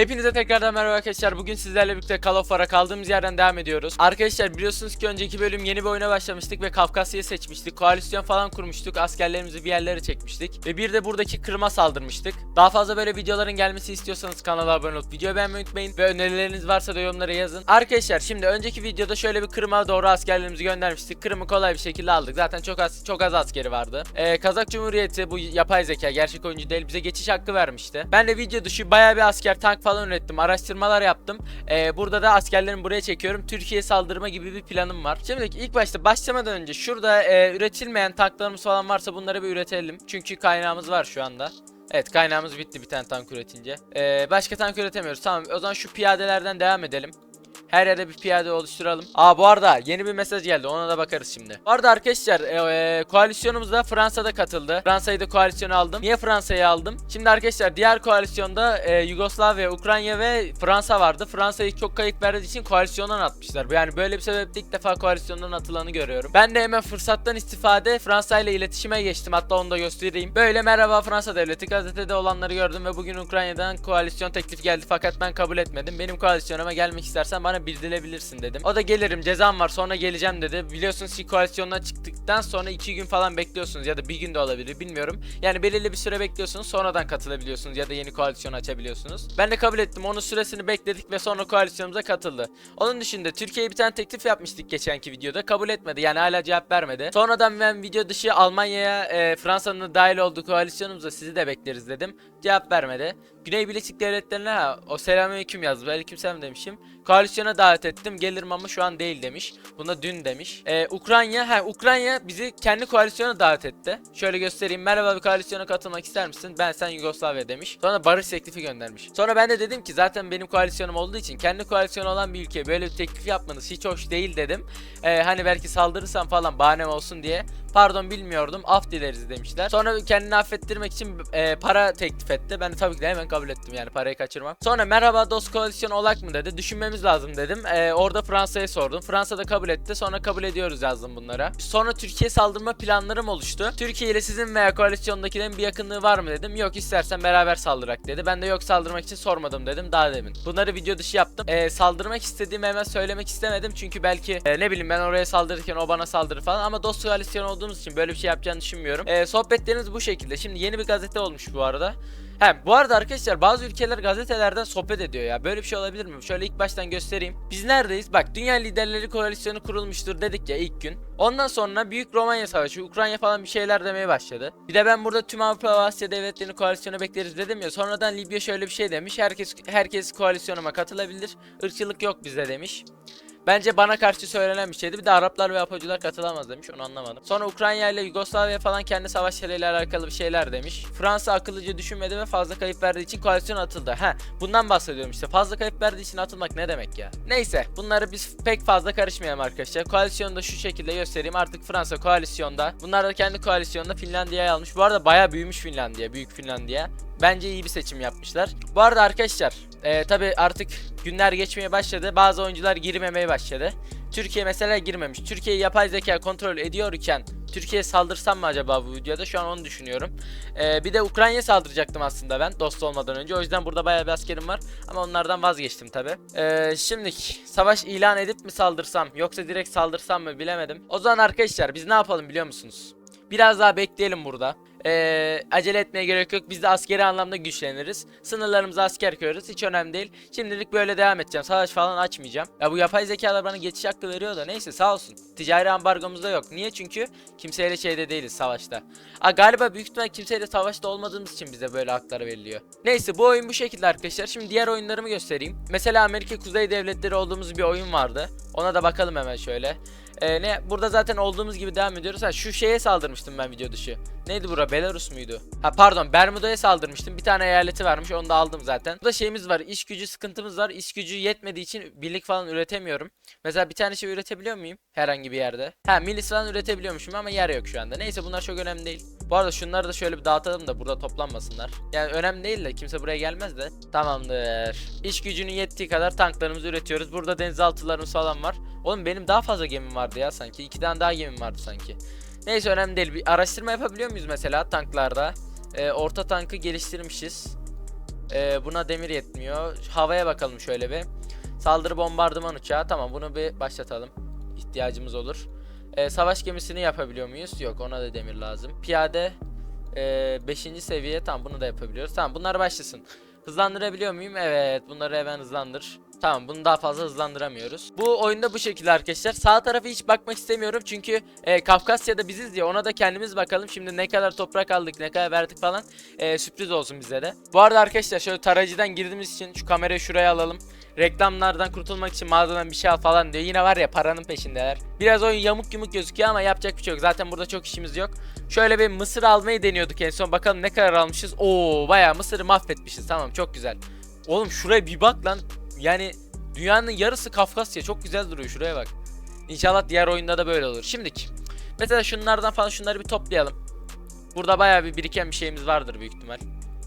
Hepinize tekrardan merhaba arkadaşlar. Bugün sizlerle birlikte Call of War'a kaldığımız yerden devam ediyoruz. Arkadaşlar biliyorsunuz ki önceki bölüm yeni bir oyuna başlamıştık ve Kafkasya'yı seçmiştik. Koalisyon falan kurmuştuk. Askerlerimizi bir yerlere çekmiştik. Ve bir de buradaki Kırım'a saldırmıştık. Daha fazla böyle videoların gelmesi istiyorsanız kanala abone olup videoyu beğenmeyi unutmayın. Ve önerileriniz varsa da yorumlara yazın. Arkadaşlar şimdi önceki videoda şöyle bir Kırım'a doğru askerlerimizi göndermiştik. Kırım'ı kolay bir şekilde aldık. Zaten çok az çok az askeri vardı. Ee, Kazak Cumhuriyeti bu yapay zeka gerçek oyuncu değil bize geçiş hakkı vermişti. Ben de video dışı bayağı bir asker tank falan ürettim. Araştırmalar yaptım. Ee, burada da askerlerimi buraya çekiyorum. Türkiye'ye saldırma gibi bir planım var. Şimdi ilk başta başlamadan önce şurada e, üretilmeyen tanklarımız falan varsa bunları bir üretelim. Çünkü kaynağımız var şu anda. Evet kaynağımız bitti bir tane tank üretince. Ee, başka tank üretemiyoruz. Tamam o zaman şu piyadelerden devam edelim. Her yerde bir piyade oluşturalım. Aa bu arada yeni bir mesaj geldi. Ona da bakarız şimdi. Bu arada arkadaşlar e, e, koalisyonumuz da Fransa'da katıldı. Fransa'yı da koalisyona aldım. Niye Fransa'yı aldım? Şimdi arkadaşlar diğer koalisyonda e, Yugoslavya, Ukrayna ve Fransa vardı. Fransa'yı çok kayıp verdiği için koalisyondan atmışlar. Yani böyle bir sebeple ilk defa koalisyondan atılanı görüyorum. Ben de hemen fırsattan istifade Fransa ile iletişime geçtim. Hatta onu da göstereyim. Böyle merhaba Fransa devleti gazetede olanları gördüm ve bugün Ukrayna'dan koalisyon teklif geldi fakat ben kabul etmedim. Benim koalisyonuma gelmek istersen bana bildirilebilirsin dedim. O da gelirim cezam var sonra geleceğim dedi. Biliyorsunuz ki koalisyondan çıktıktan sonra 2 gün falan bekliyorsunuz ya da bir gün de olabilir bilmiyorum. Yani belirli bir süre bekliyorsunuz sonradan katılabiliyorsunuz ya da yeni koalisyon açabiliyorsunuz. Ben de kabul ettim onun süresini bekledik ve sonra koalisyonumuza katıldı. Onun dışında Türkiye'ye bir tane teklif yapmıştık geçenki videoda kabul etmedi yani hala cevap vermedi. Sonradan ben video dışı Almanya'ya e, Fransa'nın da dahil olduğu koalisyonumuza sizi de bekleriz dedim. Cevap vermedi. Güney Birleşik Devletleri'ne o selamünaleyküm yazdı. Aleykümselam demişim. Koalisyona davet ettim. Gelirim ama şu an değil demiş. Buna dün demiş. Ee, Ukrayna, ha Ukrayna bizi kendi koalisyona davet etti. Şöyle göstereyim. Merhaba bir koalisyona katılmak ister misin? Ben sen Yugoslavya demiş. Sonra barış teklifi göndermiş. Sonra ben de dedim ki zaten benim koalisyonum olduğu için kendi koalisyonu olan bir ülkeye böyle bir teklif yapmanız hiç hoş değil dedim. Ee, hani belki saldırırsam falan bahanem olsun diye. Pardon bilmiyordum af dileriz demişler. Sonra kendini affettirmek için e, para teklif etti. Ben de tabii ki de hemen kabul ettim yani parayı kaçırmam. Sonra merhaba dost koalisyon olak mı dedi. Düşünmemiz lazım dedim. E, orada Fransa'ya sordum. Fransa da kabul etti. Sonra kabul ediyoruz yazdım bunlara. Sonra Türkiye saldırma planlarım oluştu. Türkiye ile sizin veya koalisyondakilerin bir yakınlığı var mı dedim. Yok istersen beraber saldırak dedi. Ben de yok saldırmak için sormadım dedim daha demin. Bunları video dışı yaptım. E, saldırmak istediğimi hemen söylemek istemedim. Çünkü belki e, ne bileyim ben oraya saldırırken o bana saldırır falan. Ama dost koalisyon olduğumuz için böyle bir şey yapacağını düşünmüyorum. E, sohbetlerimiz bu şekilde. Şimdi yeni bir gazete olmuş bu arada. He bu arada arkadaşlar bazı ülkeler gazetelerden sohbet ediyor ya. Böyle bir şey olabilir mi? Şöyle ilk baştan göstereyim. Biz neredeyiz? Bak Dünya Liderleri Koalisyonu kurulmuştur dedik ya ilk gün. Ondan sonra Büyük Romanya Savaşı, Ukrayna falan bir şeyler demeye başladı. Bir de ben burada tüm Avrupa ve Asya devletlerini koalisyona bekleriz dedim ya. Sonradan Libya şöyle bir şey demiş. Herkes herkes koalisyonuma katılabilir. Irkçılık yok bizde demiş. Bence bana karşı söylenen bir şeydi. Bir de Araplar ve Apocular katılamaz demiş. Onu anlamadım. Sonra Ukrayna ile Yugoslavya falan kendi savaşlarıyla alakalı bir şeyler demiş. Fransa akıllıca düşünmedi ve fazla kayıp verdiği için koalisyon atıldı. Ha, bundan bahsediyorum işte. Fazla kayıp verdiği için atılmak ne demek ya? Neyse, bunları biz pek fazla karışmayalım arkadaşlar. Koalisyonu da şu şekilde göstereyim. Artık Fransa koalisyonda. Bunlar da kendi koalisyonda Finlandiya'yı almış. Bu arada bayağı büyümüş Finlandiya, büyük Finlandiya. Bence iyi bir seçim yapmışlar. Bu arada arkadaşlar e, tabi artık günler geçmeye başladı. Bazı oyuncular girmemeye başladı. Türkiye mesela girmemiş. Türkiye'yi yapay zeka kontrol ediyorken Türkiye'ye saldırsam mı acaba bu videoda? Şu an onu düşünüyorum. E, bir de Ukrayna'ya saldıracaktım aslında ben dost olmadan önce. O yüzden burada bayağı bir askerim var. Ama onlardan vazgeçtim tabi. E, şimdi savaş ilan edip mi saldırsam yoksa direkt saldırsam mı bilemedim. O zaman arkadaşlar biz ne yapalım biliyor musunuz? Biraz daha bekleyelim burada. Ee, acele etmeye gerek yok. Biz de askeri anlamda güçleniriz. Sınırlarımıza asker koyarız. Hiç önemli değil. Şimdilik böyle devam edeceğim. Savaş falan açmayacağım. Ya bu yapay zekalar bana geçiş hakkı veriyor da neyse sağ olsun. Ticari ambargomuz da yok. Niye? Çünkü kimseyle şeyde değiliz savaşta. Aa, galiba büyük ihtimal kimseyle savaşta olmadığımız için bize böyle haklar veriliyor. Neyse bu oyun bu şekilde arkadaşlar. Şimdi diğer oyunlarımı göstereyim. Mesela Amerika Kuzey Devletleri olduğumuz bir oyun vardı. Ona da bakalım hemen şöyle. Ee, ne burada zaten olduğumuz gibi devam ediyoruz. Ha şu şeye saldırmıştım ben video dışı. Neydi bura? Belarus muydu? Ha pardon Bermuda'ya saldırmıştım. Bir tane eyaleti varmış onu da aldım zaten. Burada şeyimiz var. İş gücü sıkıntımız var. İş gücü yetmediği için birlik falan üretemiyorum. Mesela bir tane şey üretebiliyor muyum? Herhangi bir yerde. Ha milis falan üretebiliyormuşum ama yer yok şu anda. Neyse bunlar çok önemli değil. Bu arada şunları da şöyle bir dağıtalım da burada toplanmasınlar. Yani önemli değil de kimse buraya gelmez de. Tamamdır. İş gücünün yettiği kadar tanklarımızı üretiyoruz. Burada denizaltılarımız falan var. Oğlum benim daha fazla gemim vardı ya sanki. İki tane daha gemim vardı sanki. Neyse önemli değil. Bir araştırma yapabiliyor muyuz mesela tanklarda? Ee, orta tankı geliştirmişiz. Ee, buna demir yetmiyor. Havaya bakalım şöyle bir. Saldırı bombardıman uçağı. Tamam bunu bir başlatalım. İhtiyacımız olur. Ee, savaş gemisini yapabiliyor muyuz? Yok ona da demir lazım. Piyade 5. seviye. Tamam bunu da yapabiliyoruz. Tamam bunlar başlasın. Hızlandırabiliyor muyum? Evet bunları hemen hızlandır. Tamam bunu daha fazla hızlandıramıyoruz. Bu oyunda bu şekilde arkadaşlar. Sağ tarafa hiç bakmak istemiyorum çünkü e, Kafkasya'da biziz diye ona da kendimiz bakalım. Şimdi ne kadar toprak aldık ne kadar verdik falan e, sürpriz olsun bize de. Bu arada arkadaşlar şöyle tarayıcıdan girdiğimiz için şu kamerayı şuraya alalım. Reklamlardan kurtulmak için mağazadan bir şey al falan diyor. Yine var ya paranın peşindeler. Biraz oyun yamuk yumuk gözüküyor ama yapacak bir şey yok. Zaten burada çok işimiz yok. Şöyle bir mısır almayı deniyorduk en son. Bakalım ne kadar almışız. Oo bayağı mısırı mahvetmişiz. Tamam çok güzel. Oğlum şuraya bir bak lan. Yani dünyanın yarısı Kafkasya. Çok güzel duruyor şuraya bak. İnşallah diğer oyunda da böyle olur. Şimdiki. Mesela şunlardan falan şunları bir toplayalım. Burada bayağı bir biriken bir şeyimiz vardır büyük ihtimal.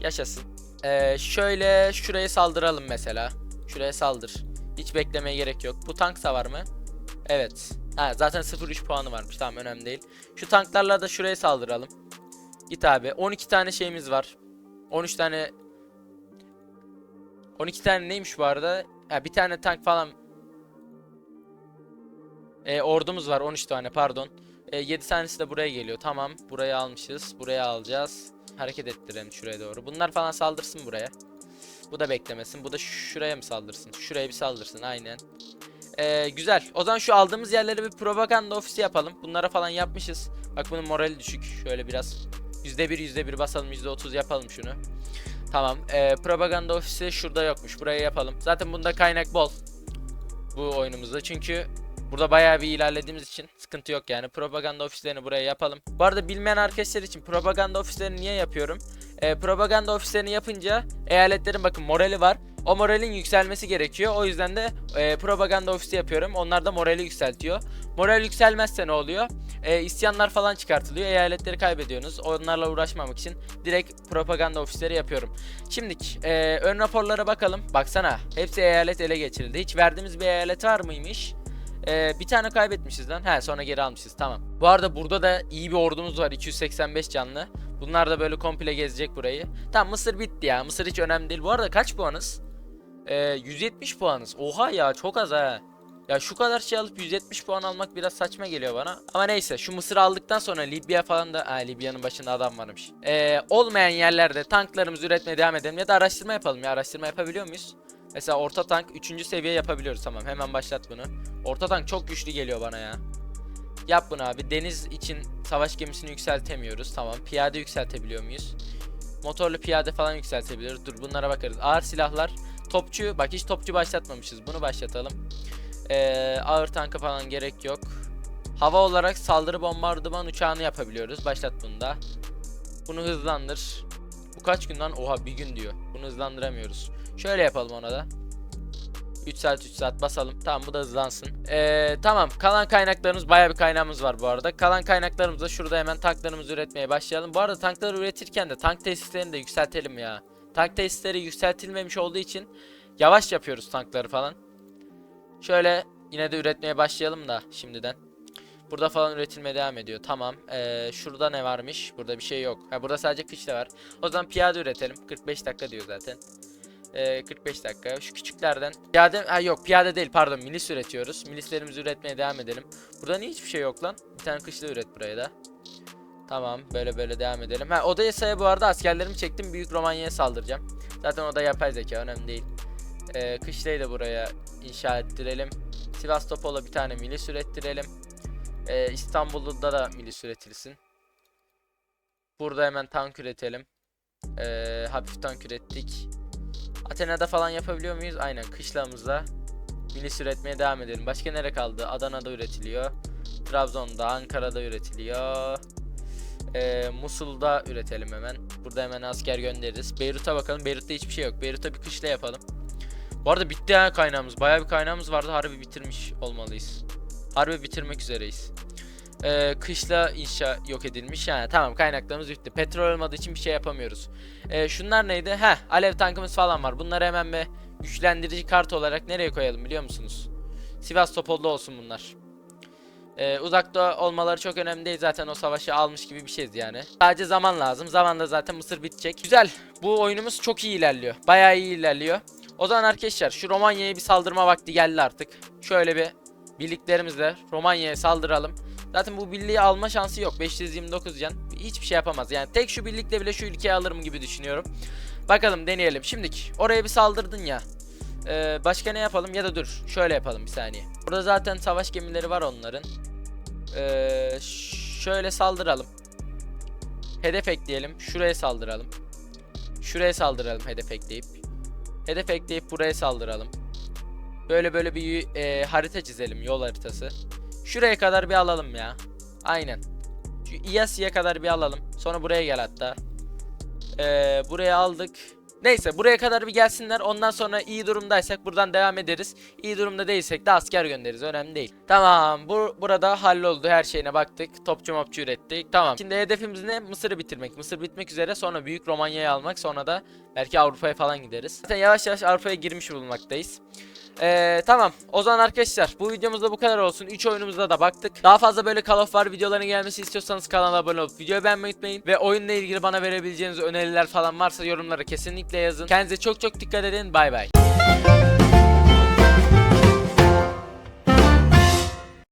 Yaşasın. Ee, şöyle şuraya saldıralım mesela. Şuraya saldır. Hiç beklemeye gerek yok. Bu tank var mı? Evet. Ha, zaten 0-3 puanı varmış. Tamam önemli değil. Şu tanklarla da şuraya saldıralım. Git abi. 12 tane şeyimiz var. 13 tane 12 tane neymiş bu arada? Ha, bir tane tank falan. E, ordumuz var 13 tane pardon. E, 7 tanesi de buraya geliyor. Tamam. Buraya almışız. Buraya alacağız. Hareket ettirelim şuraya doğru. Bunlar falan saldırsın buraya. Bu da beklemesin. Bu da şuraya mı saldırsın? Şuraya bir saldırsın aynen. Ee, güzel. O zaman şu aldığımız yerlere bir propaganda ofisi yapalım. Bunlara falan yapmışız. Bak bunun morali düşük. Şöyle biraz %1 %1 basalım %30 yapalım şunu. Tamam. Ee, propaganda ofisi şurada yokmuş. Buraya yapalım. Zaten bunda kaynak bol. Bu oyunumuzda. Çünkü burada bayağı bir ilerlediğimiz için sıkıntı yok yani. Propaganda ofislerini buraya yapalım. Bu arada bilmeyen arkadaşlar için propaganda ofislerini niye yapıyorum? Ee, propaganda ofislerini yapınca eyaletlerin bakın morali var. O moralin yükselmesi gerekiyor. O yüzden de e, propaganda ofisi yapıyorum. Onlar da morali yükseltiyor. Moral yükselmezse ne oluyor? E, isyanlar falan çıkartılıyor. Eyaletleri kaybediyorsunuz. Onlarla uğraşmamak için direkt propaganda ofisleri yapıyorum. Şimdi e, ön raporlara bakalım. Baksana hepsi eyalet ele geçirildi. Hiç verdiğimiz bir eyalet var mıymış? Ee, bir tane kaybetmişiz lan. He sonra geri almışız tamam. Bu arada burada da iyi bir ordumuz var 285 canlı. Bunlar da böyle komple gezecek burayı. Tamam Mısır bitti ya. Mısır hiç önemli değil. Bu arada kaç puanız? Ee, 170 puanız. Oha ya çok az ha. Ya şu kadar şey alıp 170 puan almak biraz saçma geliyor bana. Ama neyse şu Mısır aldıktan sonra Libya falan da... Ha Libya'nın başında adam varmış. Ee, olmayan yerlerde tanklarımızı üretmeye devam edelim ya da araştırma yapalım ya. Araştırma yapabiliyor muyuz? Mesela orta tank 3. seviye yapabiliyoruz tamam hemen başlat bunu. Orta tank çok güçlü geliyor bana ya. Yap bunu abi. Deniz için savaş gemisini yükseltemiyoruz. Tamam. Piyade yükseltebiliyor muyuz? Motorlu piyade falan yükseltebiliyoruz. Dur bunlara bakarız. Ağır silahlar. Topçu. Bak hiç topçu başlatmamışız. Bunu başlatalım. Ee, ağır tanka falan gerek yok. Hava olarak saldırı bombardıman uçağını yapabiliyoruz. Başlat bunu da. Bunu hızlandır. Bu kaç gün lan? Oha bir gün diyor. Bunu hızlandıramıyoruz. Şöyle yapalım ona da. 3 saat 3 saat basalım. Tamam bu da hızlansın. Ee, tamam kalan kaynaklarımız baya bir kaynağımız var bu arada. Kalan kaynaklarımızla şurada hemen tanklarımızı üretmeye başlayalım. Bu arada tankları üretirken de tank tesislerini de yükseltelim ya. Tank tesisleri yükseltilmemiş olduğu için yavaş yapıyoruz tankları falan. Şöyle yine de üretmeye başlayalım da şimdiden. Burada falan üretilmeye devam ediyor. Tamam. Ee, şurada ne varmış? Burada bir şey yok. Ha, burada sadece kışla var. O zaman piyade üretelim. 45 dakika diyor zaten. Ee, 45 dakika. Şu küçüklerden. Piyade ha yok piyade değil pardon milis üretiyoruz. Milislerimizi üretmeye devam edelim. Burada niye hiçbir şey yok lan? Bir tane kışla üret buraya da. Tamam böyle böyle devam edelim. Ha Odayasa'ya bu arada askerlerimi çektim. Büyük Romanya'ya saldıracağım. Zaten o da yapay zeka önemli değil. Ee, kışlayı da buraya inşa ettirelim. Sivastopol'a bir tane milis ürettirelim. Ee, İstanbul'da da milis üretilsin. Burada hemen tank üretelim. Ee, hafif tank ürettik. Atina'da falan yapabiliyor muyuz? Aynen kışlamızda milis üretmeye devam edelim. Başka nere kaldı? Adana'da üretiliyor. Trabzon'da, Ankara'da üretiliyor. Ee, Musul'da üretelim hemen. Burada hemen asker göndeririz. Beyrut'a bakalım. Beyrut'ta hiçbir şey yok. Beyrut'a bir kışla yapalım. Bu arada bitti ha kaynağımız. Bayağı bir kaynağımız vardı. Harbi bitirmiş olmalıyız. Harbi bitirmek üzereyiz. Ee, kışla inşa yok edilmiş. Yani tamam kaynaklarımız bitti. Petrol olmadığı için bir şey yapamıyoruz. Ee, şunlar neydi? Heh alev tankımız falan var. Bunları hemen bir güçlendirici kart olarak nereye koyalım biliyor musunuz? Sivastopol'da olsun bunlar. Ee, uzakta olmaları çok önemli değil zaten o savaşı almış gibi bir şeyiz yani. Sadece zaman lazım. Zamanla zaten Mısır bitecek. Güzel. Bu oyunumuz çok iyi ilerliyor. Bayağı iyi ilerliyor. O zaman arkadaşlar şu Romanya'ya bir saldırma vakti geldi artık. Şöyle bir birliklerimizle Romanya'ya saldıralım. Zaten bu birliği alma şansı yok. 529 can. Hiçbir şey yapamaz. Yani tek şu birlikle bile şu ülkeyi alırım gibi düşünüyorum. Bakalım deneyelim. Şimdiki oraya bir saldırdın ya. Ee, başka ne yapalım ya da dur şöyle yapalım bir saniye. Burada zaten savaş gemileri var onların. Ee, şöyle saldıralım. Hedef ekleyelim. Şuraya saldıralım. Şuraya saldıralım hedef ekleyip. Hedef ekleyip buraya saldıralım. Böyle böyle bir e, harita çizelim yol haritası. Şuraya kadar bir alalım ya. Aynen. Şu İyasya'ya kadar bir alalım. Sonra buraya gel hatta. Ee, buraya aldık. Neyse buraya kadar bir gelsinler. Ondan sonra iyi durumdaysak buradan devam ederiz. İyi durumda değilsek de asker göndeririz. Önemli değil. Tamam. Bu burada halloldu. Her şeyine baktık. Topçu mopçu ürettik. Tamam. Şimdi hedefimiz ne? Mısır'ı bitirmek. Mısır bitmek üzere. Sonra büyük Romanya'yı almak. Sonra da belki Avrupa'ya falan gideriz. Zaten yavaş yavaş Avrupa'ya girmiş bulunmaktayız. Ee, tamam. O zaman arkadaşlar bu videomuzda bu kadar olsun. 3 oyunumuzda da baktık. Daha fazla böyle Call of War videolarının gelmesi istiyorsanız kanala abone olup videoyu beğenmeyi unutmayın. Ve oyunla ilgili bana verebileceğiniz öneriler falan varsa yorumlara kesinlikle yazın. Kendinize çok çok dikkat edin. Bay bay.